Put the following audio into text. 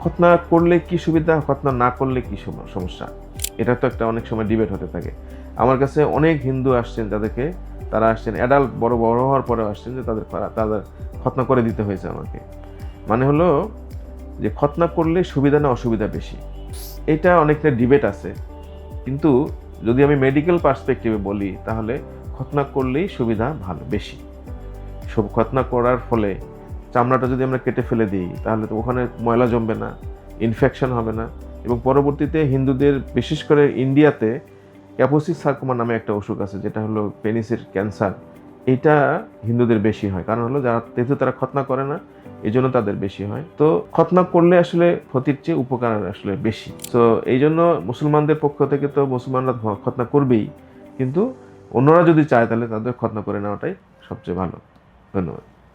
খতনা করলে কি সুবিধা, খতনা না করলে কি সমস্যা? এটা তো একটা অনেক সময় ডিবেট হতে থাকে। আমার কাছে অনেক হিন্দু আসছেন যাদেরকে, তারা আসছেন অ্যাডাল্ট বড় বড় হওয়ার পরে আসছেন যে তাদের তাদের খতনা করে দিতে হয়েছে আমাকে। মানে হলো যে খতনা করলে সুবিধা না অসুবিধা বেশি। এটা অনেকটা ডিবেট আছে। কিন্তু যদি আমি মেডিকেল পার্সপেক্টিভে বলি, তাহলে খতনা করলেই সুবিধা ভালো, বেশি। সব খতনা করার ফলে চামড়াটা যদি আমরা কেটে ফেলে দিই, তাহলে তো ওখানে ময়লা জমবে না ইনফেকশন হবে না। এবং পরবর্তীতে হিন্দুদের, বিশেষ করে ইন্ডিয়াতে ক্যাপোসিস সার্কোমা নামে একটা অসুখ আছে, যেটা হলো পেনিসের ক্যান্সার। এটা হিন্দুদের বেশি হয়, কারণ হলো যারা, যেহেতু তারা খতনা করে না এই জন্য তাদের বেশি হয়। তো খতনা করলে আসলে ক্ষতির চেয়ে উপকার আসলে বেশি। তো এই জন্য মুসলমানদের পক্ষ থেকে তো মুসলমানরা খতনা করবেই। কিন্তু অন্যরা যদি চায় তাহলে তাদের খতনা করে নেওয়াটাই সবচেয়ে ভালো। ধন্যবাদ।